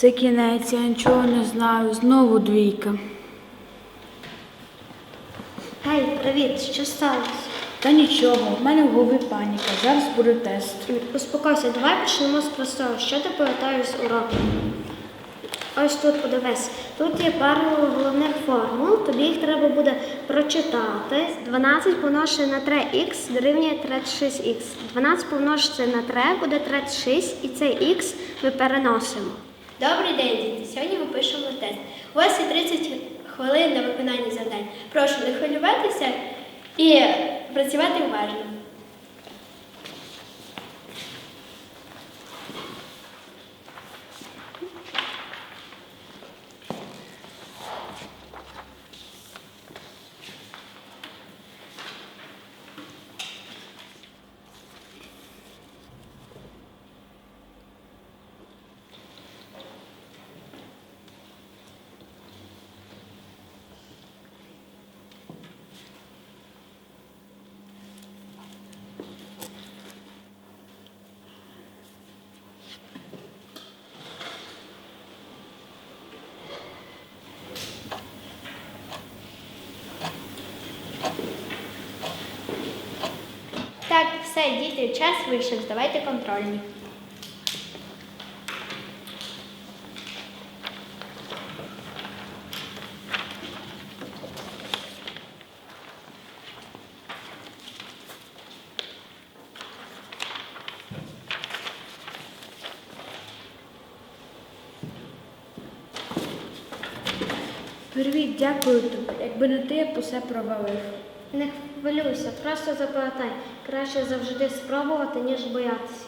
Це кінець, я нічого не знаю. Знову двійка. Гей, привіт, що сталося? Та нічого, в мене в голові паніка. Зараз буде тест. Успокойся, давай почнемо з простого. Що ти пам'ятаєш з уроку? Ось тут подивись. Тут є пару головних формул. Тобі їх треба буде прочитати. 12 помножити на 3х дорівнює 36х. 12 помножити на 3 буде 36, і цей х ми переносимо. Добрий день, діти. Сьогодні ми пишемо тест. У вас є 30 хвилин на виконання завдань. Прошу не хвилюватися і працювати уважно. Все, діти, час вийшов. Здавайте контрольні. Привіт, дякую тобі. Якби не ти, я б усе провалив. Не хвилюйся, просто запам'ятай. Краще завжди спробувати, ніж боятися.